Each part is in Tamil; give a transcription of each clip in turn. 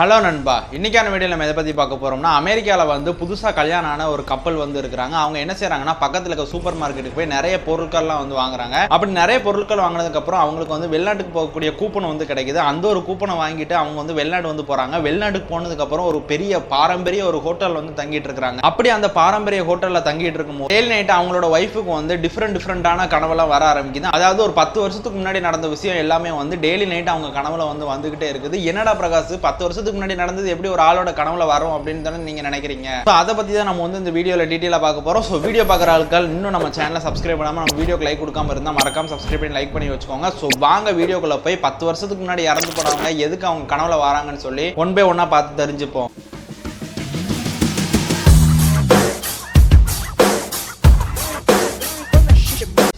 ஹலோ நண்பா. இன்னைக்கான வீடியோ நம்ம எதை பற்றி பார்க்க போகிறோம்னா அமெரிக்காவில் வந்து புதுசாக கல்யாணம் ஆன ஒரு கப்பல் வந்து இருக்கிறாங்க. அவங்க என்ன செய்கிறாங்கன்னா பக்கத்தில் இருக்க சூப்பர் மார்க்கெட்டுக்கு போய் நிறைய பொருட்கள்லாம் வந்து வாங்குறாங்க. அப்படி நிறைய பொருட்கள் வாங்கினதுக்கப்புறம் அவங்களுக்கு வந்து வெளிநாட்டுக்கு போகக்கூடிய கூப்பன் வந்து கிடைக்குது. அந்த ஒரு கூப்பனை வாங்கிட்டு அவங்க வந்து வெளிநாடு வந்து போகிறாங்க வெளிநாட்டுக்கு போனதுக்கப்புறம் ஒரு பெரிய பாரம்பரிய ஒரு ஹோட்டல் வந்து தங்கிட்டு இருக்கிறாங்க. அப்படி அந்த பாரம்பரிய ஹோட்டலில் தங்கிட்டு இருக்கும்போது டெய்லி நைட் அவங்களோட ஒய்ஃபுக்கு வந்து டிஃப்ரெண்ட் டிஃப்ரெண்டான கனவெல்லாம் வர ஆரம்பிக்குது. அதாவது ஒரு பத்து வருஷத்துக்கு முன்னாடி நடந்த விஷயம் எல்லாமே வந்து டெய்லி நைட் அவங்க கனவுல வந்து வந்துகிட்டே இருக்குது. என்னடா பிரகாஷ் பத்து வருஷம் வருஷத்துக்கு முன்னாடி நடந்தது எப்படி ஒரு ஆளோட கனவுல வரும் அப்படின்னு தானே நீங்க நினைக்கிறீங்க. ஸோ அதை பத்தி தான் நம்ம வந்து இந்த வீடியோல டீட்டெயிலாக பார்க்க போறோம். ஸோ வீடியோ பார்க்குற ஆட்கள் இன்னும் நம்ம சேனலை சப்ஸ்கிரைப் பண்ணாம நம்ம வீடியோக்கு லைக் கொடுக்காம இருந்தால் மறக்காம சப்ஸ்கிரைப் பண்ணி லைக் பண்ணி வச்சுக்கோங்க. ஸோ வாங்க வீடியோக்குள்ள போய் பத்து வருஷத்துக்கு முன்னாடி இறந்து போனவங்க எதுக்கு அவங்க கனவுல வராங்கன்னு சொல்லி ஒன் பை ஒன்னா பார்த்து தெரிஞ்சுப்போம்.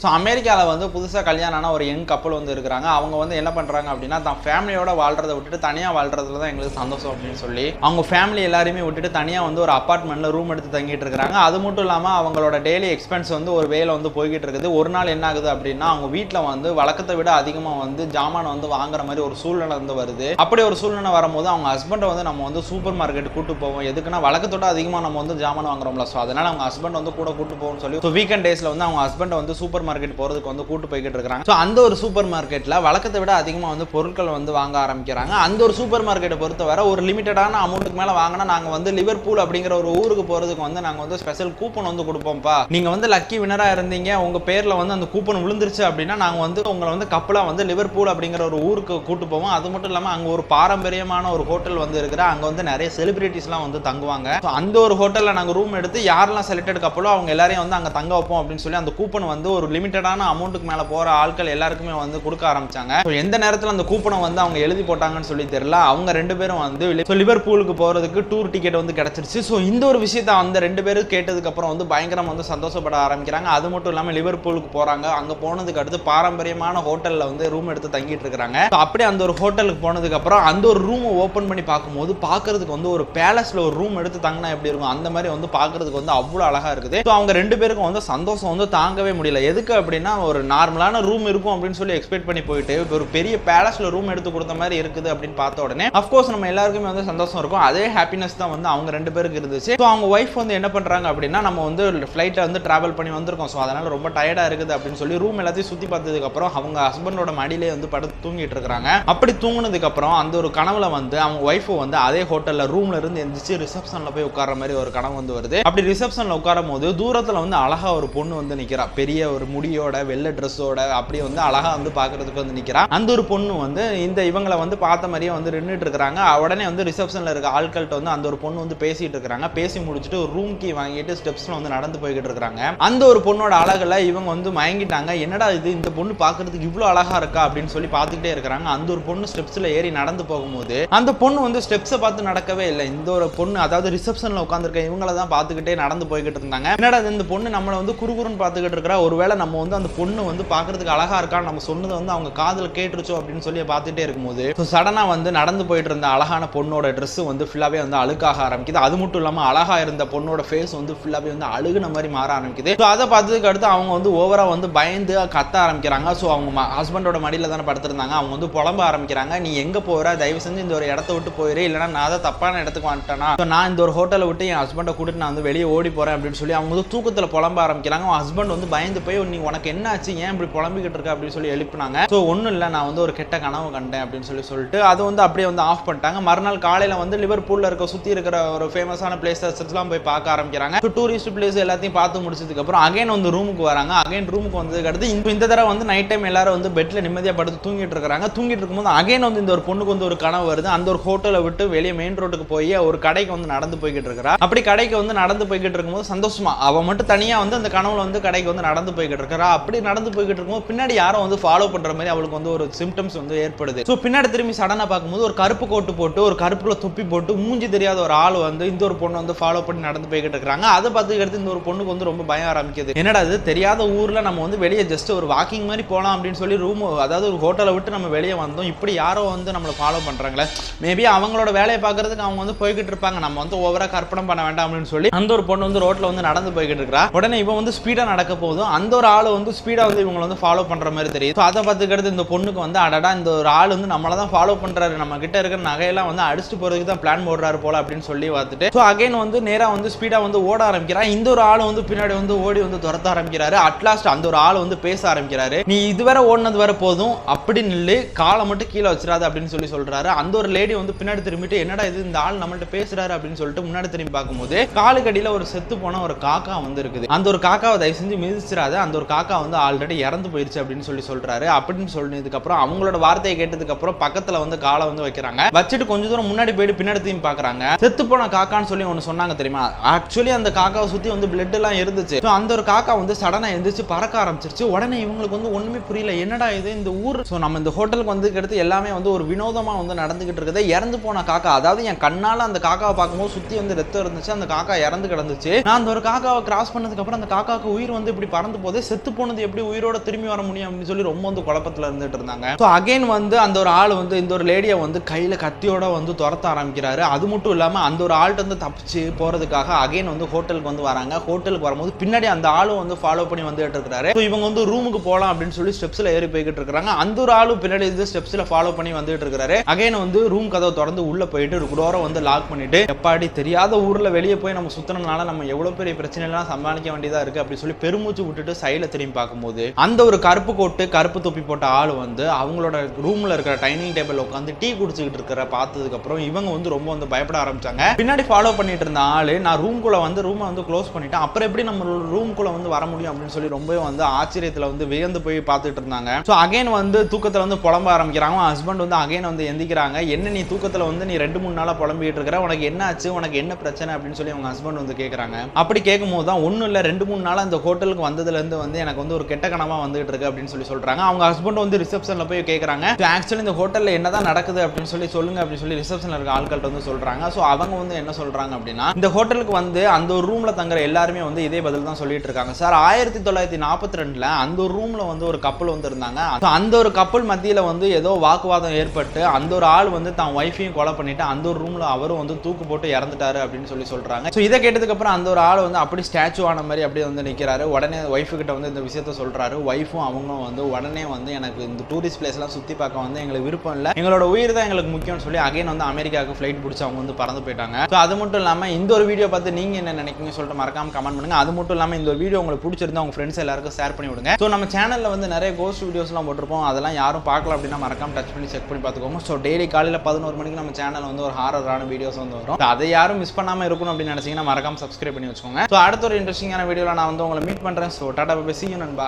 ஸோ அமெரிக்காவில் வந்து புதுசாக கல்யாணம் ஆனால் ஒரு யங் கப்பல் வந்து இருக்கிறாங்க. அவங்க வந்து என்ன பண்ணுறாங்க அப்படின்னா தான் ஃபேமிலியோட வாழ்றதை விட்டுட்டு தனியாக வாழ்றதுல தான் எங்களுக்கு சந்தோஷம் அப்படின்னு சொல்லி அவங்க ஃபேமிலி எல்லாருமே விட்டுட்டு தனியாக வந்து ஒரு அப்பார்ட்மெண்ட்டில் ரூம் எடுத்து தங்கிட்டு இருக்கிறாங்க. அது மட்டும் இல்லாமல் அவங்களோட டெய்லி எக்ஸ்பென்ஸ் வந்து ஒரு வேலை வந்து போய்கிட்டு இருக்குது. ஒரு நாள் என்ன ஆகுது அப்படின்னா அவங்க வீட்டில் வந்து வழக்கத்தை விட அதிகமாக வந்து ஜாமான் வந்து வாங்குற மாதிரி ஒரு சூழ்நிலை வந்து வருது. அப்படி ஒரு சூழ்நிலை வரும்போது அவங்க ஹஸ்பண்டை வந்து நம்ம வந்து சூப்பர் மார்க்கெட் கூட்டு போவோம். எதுக்குன்னா வழக்கத்தோட அதிகமாக நம்ம வந்து ஜாமான் வாங்குறோம்ல. ஸோ அதனால அவங்க ஹஸ்பண்ட் வந்து கூட கூட்டு போவோம்னு சொல்லி ஸோ வீக்கெண்ட் டேஸில் வந்து அவங்க ஹஸ்பண்டை வந்து சூப்பர் மார்க்கெட் மார்க்கெட் போகிறதுக்கு வந்து கூட்டு போய்கிட்டு இருக்காங்க ஸோ அந்த ஒரு சூப்பர் மார்க்கெட்டில் வழக்கத்தை விட அதிகமாக வந்து பொருட்கள் வந்து வாங்க ஆரம்பிக்கிறாங்க. அந்த ஒரு சூப்பர் மார்க்கெட்டை பொறுத்தவரை ஒரு லிமிட்டடான அமௌண்ட்டுக்கு மேலே வாங்கினா நாங்கள் வந்து லிவர்பூல் அப்படிங்கிற ஒரு ஊருக்கு போகிறதுக்கு வந்து நாங்கள் வந்து ஸ்பெஷல் கூப்பன் வந்து கொடுப்போம்ப்பா. நீங்கள் வந்து லக்கி வினராக இருந்தீங்க. உங்கள் பேரில் வந்து அந்த கூப்பன் விழுந்துருச்சு அப்படின்னா நாங்கள் வந்து உங்களை வந்து கப்பலாக வந்து லிவர்பூல் அப்படிங்கிற ஒரு ஊருக்கு கூட்டு போவோம். அது மட்டும் இல்லாமல் அங்கே ஒரு பாரம்பரியமான ஒரு ஹோட்டல் வந்து இருக்கிற அங்கே வந்து நிறைய செலிபிரிட்டிஸ்லாம் வந்து தங்குவாங்க. ஸோ அந்த ஒரு ஹோட்டலில் நாங்கள் ரூம் எடுத்து யாரெல்லாம் செலக்டட் கப்பலோ அவங்க எல்லாரையும் வந்து அங்கே தங்க வைப்போம் அப்படின்னு சொல்லி அந்த கூப்பன் வந்து ஒரு லிமிட்டடான அமௌண்ட்டுக்கு மேலே போகிற ஆட்கள் எல்லாருக்குமே வந்து கொடுக்க ஆரம்பித்தாங்க ஸோ எந்த நேரத்தில் அந்த கூப்பனை வந்து அவங்க எழுதி போட்டாங்கன்னு சொல்லி தெரியல. அவங்க ரெண்டு பேரும் வந்து ஸோ லிவர்பூலுக்கு போகிறதுக்கு டூர் டிக்கெட் வந்து கிடச்சிருச்சு. ஸோ இந்த ஒரு விஷயத்தை அந்த ரெண்டு பேரும் கேட்டதுக்கப்புறம் வந்து பயங்கரம் வந்து சந்தோஷப்பட ஆரம்பிக்கிறாங்க. அது மட்டும் இல்லாமல் லிவர்பூலுக்கு போகிறாங்க அங்கே போனதுக்கு அடுத்து பாரம்பரியமான ஹோட்டலில் வந்து ரூம் எடுத்து தங்கிட்டு இருக்கிறாங்க ஸோ அப்படியே அந்த ஒரு ஹோட்டலுக்கு போனதுக்கப்புறம் அந்த ஒரு ரூமை ஓப்பன் பண்ணி பார்க்கும்போது பார்க்கறதுக்கு வந்து ஒரு பேலஸில் ஒரு ரூம் எடுத்து தங்கினா எப்படி இருக்கும்? அந்த மாதிரி வந்து பார்க்கறதுக்கு வந்து அவ்வளோ அழகாக இருக்குது. ஸோ அவங்க ரெண்டு பேருக்கும் வந்து சந்தோஷம் வந்து தாங்கவே முடியல. எதுக்கு அப்படின்னா ஒரு நார்மலான ரூம் இருக்கும் அப்படின்னு சொல்லி எக்ஸ்பெக்ட் பண்ணி போயிட்டு ஒரு பெரிய பேலஸில் ரூம் எடுத்து கொடுத்த மாதிரி இருக்குது அப்படின்னு பார்த்த உடனே அஃப்கோர்ஸ் நம்ம எல்லாருக்குமே வந்து சந்தோஷம் இருக்கும். அதே ஹாப்பினஸ் தான் வந்து அவங்க ரெண்டு பேருக்கு இருந்துச்சு. ஸோ அவங்க ஒய்ஃப் வந்து என்ன பண்ணுறாங்க அப்படின்னா நம்ம வந்து ஃப்ளைட்டில் வந்து ட்ராவல் பண்ணி வந்திருக்கோம். ஸோ அதனால் ரொம்ப டயர்டாக இருக்குது அப்படின்னு சொல்லி ரூம் எல்லாத்தையும் சுற்றி பார்த்ததுக்கப்புறம் அவங்க ஹஸ்பண்டோட மடியிலே வந்து படுத்து தூங்கிட்டு இருக்காங்க. அப்படி தூங்கினதுக்கப்புறம் அந்த ஒரு கனவுல வந்து அவங்க ஒய்ஃபு வந்து அதே ஹோட்டலில் ரூம்ல இருந்து எந்திரிச்சு ரிசப்ஷனில் போய் உட்கார மாதிரி ஒரு கனவு வந்து வருது. அப்படி ரிசப்ஷனில் உட்காரும் போது தூரத்தில் வந்து அழகா ஒரு பொண்ணு வந்து நிற்கிறா பெரிய ஒரு முடியோட வெள்ளை ட்ரெஸ்ஸோட அப்படியே வந்து அழகாக வந்து பார்க்கறதுக்கு வந்து நிற்கிறான் அந்த ஒரு பொண்ணு வந்து இந்த இவங்களை வந்து பார்த்த மாதிரியே வந்து நின்றுட்டு இருக்கிறாங்க. உடனே வந்து ரிசப்ஷனில் இருக்க ஆட்கள்கிட்ட வந்து அந்த ஒரு பொண்ணு வந்து பேசிகிட்டு இருக்கிறாங்க. பேசி முடிச்சுட்டு ஒரு ரூம் கீ வாங்கிட்டு ஸ்டெப்ஸில் வந்து நடந்து போய்கிட்டு இருக்கிறாங்க. அந்த ஒரு பொண்ணோட அழகில் இவங்க வந்து மயங்கிட்டாங்க. என்னடா இது? இந்த பொண்ணு பார்க்குறதுக்கு இவ்வளோ அழகாக இருக்கா? அப்படின்னு சொல்லி பார்த்துக்கிட்டே இருக்கிறாங்க. அந்த ஒரு பொண்ணு ஸ்டெப்ஸில் ஏறி நடந்து போகும்போது அந்த பொண்ணு வந்து ஸ்டெப்ஸை பார்த்து நடக்கவே இல்லை. இந்த ஒரு பொண்ணு அதாவது ரிசப்ஷனில் உட்காந்துருக்க இவங்கள தான் பார்த்துக்கிட்டே நடந்து போய்கிட்டு இருந்தாங்க. என்னடா இந்த பொண்ணு நம்மளை வந்து குறுகுறுன்னு பார்த்துக்கிட்டு இருக்கிறா. ஒருவேளை நம்ம வந்து அந்த பொண்ணு வந்து பார்க்கறதுக்கு அழகா இருக்கான்னு நம்ம சொன்னதை வந்து அவங்க காதில் கேட்டுருச்சோ அப்படின்னு சொல்லி பார்த்துட்டே இருக்கும்போது ஸோ சடனாக வந்து நடந்து போயிட்டு இருந்த அழகான பொண்ணோட ட்ரெஸ்ஸு வந்து ஃபுல்லாகவே வந்து அழுக்காக ஆரம்பிக்குது. அது மட்டும் இல்லாமல் அழகாக இருந்த பொண்ணோட ஃபேஸ் வந்து ஃபுல்லாகவே வந்து அழுகுன மாதிரி மாற ஆரம்பிக்குது. ஸோ அதை பார்த்ததுக்கு அடுத்து அவங்க வந்து ஓவராக வந்து பயந்து கத்த ஆரம்பிக்கிறாங்க. ஸோ அவங்க ஹஸ்பண்டோட மடியில் தானே படுத்திருந்தாங்க. அவங்க வந்து புலம்ப ஆரம்பிக்கிறாங்க. நீ எங்கே போகிற தயவு செஞ்சு இந்த ஒரு இடத்த விட்டு போயிரு. இல்லைன்னா நான் தான் தப்பான இடத்துக்கு வந்துட்டேனா? ஸோ நான் இந்த ஒரு ஹோட்டலை விட்டு என் ஹஸ்பண்டை கூட்டிட்டு நான் வந்து வெளியே ஓடி போகிறேன் அப்படின்னு சொல்லி அவங்க வந்து தூக்கத்தில் புலம்ப ஆரம்பிக்கிறாங்க. அவன் ஹஸ்பண்ட் வந்து பயந்து போய் நீ உனக்கு என்ன ஆச்சு ஏன் இப்படி புலம்பிக்கிட்டு இருக்க? அப்படின்னு சொல்லி எழுப்பினாங்க. ஸோ ஒன்றும் இல்லை நான் வந்து ஒரு கெட்ட கனவு கண்டேன் அப்படின்னு சொல்லி சொல்லிட்டு அது வந்து அப்படியே வந்து ஆஃப் பண்ணிட்டாங்க. மறுநாள் காலையில் வந்து லிவர்பூலில் இருக்க சுத்தி இருக்கிற ஒரு ஃபேமஸான பிளேசஸ்லாம் போய் பார்க்க ஆரம்பிக்கிறாங்க. ஸோ டூரிஸ்ட் பிளேஸ் எல்லாத்தையும் பார்த்து முடிச்சதுக்கு அப்புறம் அகைன் வந்து ரூமுக்கு வராங்க. அகைன் ரூமுக்கு வந்ததுக்கு அடுத்து இந்த இந்த தடவை வந்து நைட் டைம் எல்லாரும் வந்து பெட்ல நிம்மதியாக படுத்து தூங்கிட்டு இருக்காங்க தூங்கிட்டு இருக்கும்போது அகைன் வந்து இந்த ஒரு பொண்ணுக்கு வந்து ஒரு கனவு வருது. அந்த ஒரு ஹோட்டலை விட்டு வெளியே மெயின் ரோட்டுக்கு போய் ஒரு கடைக்கு வந்து நடந்து போய்கிட்டு இருக்கிறா. அப்படி கடைக்கு வந்து நடந்து போய்கிட்டு இருக்கும்போது சந்தோஷமா அவன் மட்டும் தனியாக வந்து அந்த கனவுல வந்து கடைக்கு வந்து நடந்து போய்கிட்டு இருக்கிறா அப்படி நடந்து போய்கிட்டு இருக்கும்போது பின்னாடி யாரோ வந்து ஃபாலோ பண்ற மாதிரி அவளுக்கு வந்து ஒரு சிம்டம்ஸ் வந்து ஏற்படுது. ஸோ பின்னாடி திரும்பி சடனா பார்க்கும்போது ஒரு கருப்பு கோட்டு போட்டு ஒரு கருப்புல துப்பி போட்டு மூஞ்சி தெரியாத ஒரு ஆள் வந்து இந்த ஒரு பொண்ணு வந்து ஃபாலோ பண்ணி நடந்து போய்கிட்டு இருக்காங்க. அதை பார்த்து எடுத்து இந்த ஒரு பொண்ணுக்கு வந்து ரொம்ப பயம் ஆரம்பிக்குது. என்னடா இது? தெரியாத ஊர்ல நம்ம வந்து வெளியே ஜஸ்ட் ஒரு வாக்கிங் மாதிரி போகலாம் அப்படின்னு சொல்லி ரூம் அதாவது ஒரு ஹோட்டலை விட்டு நம்ம வெளியே வந்தோம். இப்படி யாரோ வந்து நம்மளை ஃபாலோ பண்றாங்களே. மேபி அவங்களோட வேலையை பார்க்கறதுக்கு அவங்க வந்து போய்கிட்டு இருப்பாங்க. நம்ம வந்து ஓவரா கற்பனை பண்ண வேண்டாம் அப்படின்னு சொல்லி அந்த ஒரு பொண்ணு வந்து ரோட்ல வந்து நடந்து போய்கிட்டு இருக்கிறா உடனே இவன் வந்து ஸ்பீடா நடக்க போதும் அந்த ஒரு ஆள் வந்து ஸ்பீடாக வந்து இவங்களை வந்து ஃபாலோ பண்ற மாதிரி தெரியுது. ஸோ அதை பார்த்துக்கிறது இந்த பொண்ணுக்கு வந்து அடடா இந்த ஒரு ஆள் வந்து நம்மளை தான் ஃபாலோ பண்றாரு. நம்ம கிட்ட இருக்கிற நகையெல்லாம் வந்து அடிச்சுட்டு போறதுக்கு தான் பிளான் போடுறாரு போல அப்படின்னு சொல்லி பார்த்துட்டு ஸோ அகைன் வந்து நேரா வந்து ஸ்பீடா வந்து ஓட ஆரம்பிக்கிறான். இந்த ஒரு ஆள் வந்து பின்னாடி வந்து ஓடி வந்து துரத்த ஆரம்பிக்கிறாரு. அட்லாஸ்ட் அந்த ஒரு ஆள் வந்து பேச ஆரம்பிக்கிறாரு. நீ இதுவரை ஓடினது வரை போதும் அப்படி நில்லு காலை மட்டும் கீழே வச்சிடாத அப்படின்னு சொல்லி சொல்றாரு. அந்த ஒரு லேடி வந்து பின்னாடி திரும்பிட்டு என்னடா இது இந்த ஆள் நம்மள்ட்ட பேசுறாரு? அப்படின்னு சொல்லிட்டு முன்னாடி திரும்பி பார்க்கும்போது காலுக்கடியில் ஒரு செத்து போன ஒரு காக்கா வந்து இருக்குது. அந்த ஒரு காக்காவை தயவு செஞ்சு மிதிச்சிடாத. அந்த ஒரு காக்கா வந்து ஆல்ரெடி இறந்து போயிருச்சு அப்படின்னு சொல்லி சொல்றாரு. அப்படின்னு சொன்னதுக்கு அப்புறம் அவங்களோட வார்த்தையை கேட்டதுக்கு அப்புறம் பக்கத்துல வந்து காலை வந்து வைக்கிறாங்க. வச்சுட்டு கொஞ்ச தூரம் முன்னாடி போயிட்டு பின்னாடி திரும்பி பாக்குறாங்க. செத்து போன காக்கான்னு சொல்லி ஒன்னு சொன்னாங்க தெரியுமா? ஆக்சுவலி அந்த காக்காவை சுத்தி வந்து பிளட் எல்லாம் இருந்துச்சு. அந்த ஒரு காக்கா வந்து சடனா எழுந்திரிச்சு பறக்க ஆரம்பிச்சிருச்சு. உடனே இவங்களுக்கு வந்து ஒண்ணுமே புரியல. என்னடா இது இந்த ஊர்? ஸோ நம்ம இந்த ஹோட்டலுக்கு வந்து அடுத்து எல்லாமே வந்து ஒரு வினோதமா வந்து நடந்துகிட்டு இருக்குது. இறந்து போன காக்கா அதாவது என் கண்ணால அந்த காக்காவை பார்க்கும்போது சுத்தி வந்து ரத்தம் இருந்துச்சு. அந்த காக்கா இறந்து கிடந்துச்சு. நான் அந்த ஒரு காக்காவை கிராஸ் பண்ணதுக்கு அப்புறம் அந்த காக்காவுக்கு உயிர் வந்து இப்படி பறந்து போதே செத்து போனது எப்படி உயிரோட திரும்பி வர முடியும் அப்படின்னு சொல்லி ரொம்ப வந்து குழப்பத்துல இருந்துட்டு இருந்தாங்க. ஸோ அகைன் வந்து அந்த ஒரு ஆள் வந்து இந்த ஒரு லேடியை வந்து கையில கத்தியோட வந்து துரத்த ஆரம்பிக்கிறாரு. அது மட்டும் இல்லாம அந்த ஒரு ஆள்கிட்ட வந்து தப்பிச்சு போறதுக்காக அகைன் வந்து ஹோட்டலுக்கு வந்து வராங்க. ஹோட்டலுக்கு வரும்போது பின்னாடி அந்த ஆளும் வந்து ஃபாலோ பண்ணி வந்துட்டு இருக்காரு. ஸோ இவங்க வந்து ரூமுக்கு போகலாம் அப்படின்னு சொல்லி ஸ்டெப்ஸ்ல ஏறி போய்கிட்டு இருக்காங்க. அந்த ஒரு ஆளும் பின்னாடி இருந்து ஸ்டெப்ஸ்ல ஃபாலோ பண்ணி வந்துட்டு இருக்காரு. அகைன் வந்து ரூம் கதவை திறந்து உள்ள போயிட்டு குடோரை வந்து லாக் பண்ணிட்டு எப்பாடி தெரியாத ஊர்ல வெளியே போய் நம்ம சுத்தினனால நம்ம எவ்வளவு பெரிய பிரச்சனை எல்லாம் சமாளிக்க வேண்டியதா இருக்கு அப்படி சொல்லி பெருமூச்சு விட்டுட்டு சைடுல திரும்பி பார்க்கும்போது அந்த ஒரு கருப்பு கோட்டு கருப்பு தொப்பி போட்ட ஆள் வந்து அவங்களோட ரூம்ல இருக்கிற டைனிங் டேபிள் உட்காந்து டீ குடிச்சுக்கிட்டு இருக்கிற பார்த்ததுக்கு அப்புறம் இவங்க வந்து ரொம்ப வந்து பயப்பட ஆரம்பிச்சாங்க. பின்னாடி ஃபாலோ பண்ணிட்டு இருந்த ஆள் நான் ரூம்குள்ள வந்து ரூமை வந்து க்ளோஸ் பண்ணிட்டேன். அப்புறம் எப்படி நம்மளோட ரூம்குள்ளே வந்து வர முடியும் அப்படின்னு சொல்லி ரொம்பவே வந்து ஆச்சரியத்துல வந்து வியந்து போய் பார்த்துட்டு இருந்தாங்க. ஸோ அகைன் வந்து தூக்கத்துல வந்து புலம்ப ஆரம்பிக்கிறாங்க. ஹஸ்பண்ட் வந்து அகைன் வந்து எந்திக்கிறாங்க. என்ன நீ தூக்கத்துல வந்து நீ ரெண்டு மூணு நாளா புலம்பிட்டு இருக்கிற? உனக்கு என்ன ஆச்சு? உனக்கு என்ன பிரச்சனை? அப்படின்னு சொல்லி அவங்க ஹஸ்பண்ட் வந்து கேட்குறாங்க அப்படி கேட்கும்போது தான் ஒன்றும் இல்லை ரெண்டு மூணு நாள் அந்த ஹோட்டலுக்கு வந்ததுலேருந்து வந்து எனக்கு வந்து ஒரு கெட்ட கணமா வந்துகிட்டு இருக்கு அப்படின்னு சொல்லி சொல்றாங்க. அவங்க ஹஸ்பண்ட் வந்து ரிசப்ஷனில் போய் கேட்குறாங்க ஆக்சுவலி இந்த ஹோட்டலில் என்னதான் நடக்குது அப்படின்னு சொல்லி சொல்லுங்க அப்படின்னு சொல்லி ரிசப்ஷனில் இருக்க ஆட்கள்கிட்ட வந்து சொல்றாங்க. ஸோ அவங்க வந்து என்ன சொல்றாங்க அப்படின்னா இந்த ஹோட்டலுக்கு வந்து அந்த ஒரு ரூம்ல தங்குற எல்லாருமே வந்து இதே பதில் தான் சொல்லிட்டு இருக்காங்க. சார் ஆயிரத்தி தொள்ளாயிரத்தி நாற்பத்தி ரெண்டுல அந்த ஒரு ரூம்ல வந்து ஒரு கப்பல் வந்து இருந்தாங்க. அந்த ஒரு கப்பல் மத்தியில வந்து ஏதோ வாக்குவாதம் ஏற்பட்டு அந்த ஒரு ஆள் வந்து தான் ஒய்ஃபையும் கொலை பண்ணிட்டு அந்த ஒரு ரூம்ல அவரும் வந்து தூக்கு போட்டு இறந்துட்டாரு அப்படின்னு சொல்லி சொல்றாங்க. ஸோ இதை கேட்டதுக்கு அப்புறம் அந்த ஒரு ஆள் வந்து அப்படி ஸ்டாச்சு ஆன மாதிரி அப்படியே வந்து நிக்கிறாரு. உடனே ஒய்ஃபு கிட்ட வந்து இந்த விஷயத்த சொல்றாரு. ஒய்ஃபும் அவங்களும் வந்து உடனே வந்து எனக்கு இந்த டூரிஸ்ட் பிளேஸ்லாம் சுற்றி பார்க்க வந்து எங்களுக்கு விருப்பம் இல்லை. எங்களோட உயிர் தான் எங்களுக்கு முக்கியம்னு சொல்லி அகைன் வந்து அமெரிக்காவுக்கு ஃப்ளைட் பிடிச்சி அவங்க வந்து பறந்து போயிட்டாங்க. ஸோ அது மட்டும் இல்லாமல் இந்த ஒரு வீடியோ பார்த்து நீங்க என்ன நினைக்கிறீங்க சொல்லிட்டு மறக்காம கமெண்ட் பண்ணுங்க. அது மட்டும் இல்லாமல் இந்த ஒரு வீடியோ உங்களுக்கு பிடிச்சிருந்தா உங்கள் ஃப்ரெண்ட்ஸ் எல்லாருக்கும் ஷேர் பண்ணி விடுங்க. ஸோ நம்ம சேனலில் வந்து நிறைய கோஸ்ட் வீடியோஸ்லாம் போட்டிருப்போம். அதெல்லாம் யாரும் பார்க்கல அப்படின்னா மறக்காம டச் பண்ணி செக் பண்ணி பார்த்துக்கோங்க. ஸோ டெய்லி காலையில் பதினோரு மணிக்கு நம்ம சேனல் வந்து ஒரு ஹாரரான வீடியோஸ் வந்து வரும். அதை யாரும் மிஸ் பண்ணாம இருக்கணும் அப்படின்னு நினச்சிங்கன்னா மறக்காம சப்ஸ்கிரைப் பண்ணி வச்சுக்கோங்க. ஸோ அடுத்த ஒரு இன்ட்ரெஸ்டிங்கான வீடியோவில் நான் வந்து உங்களை மீட் பண்ணுறேன் ஸோ டாடா பை நண்பா?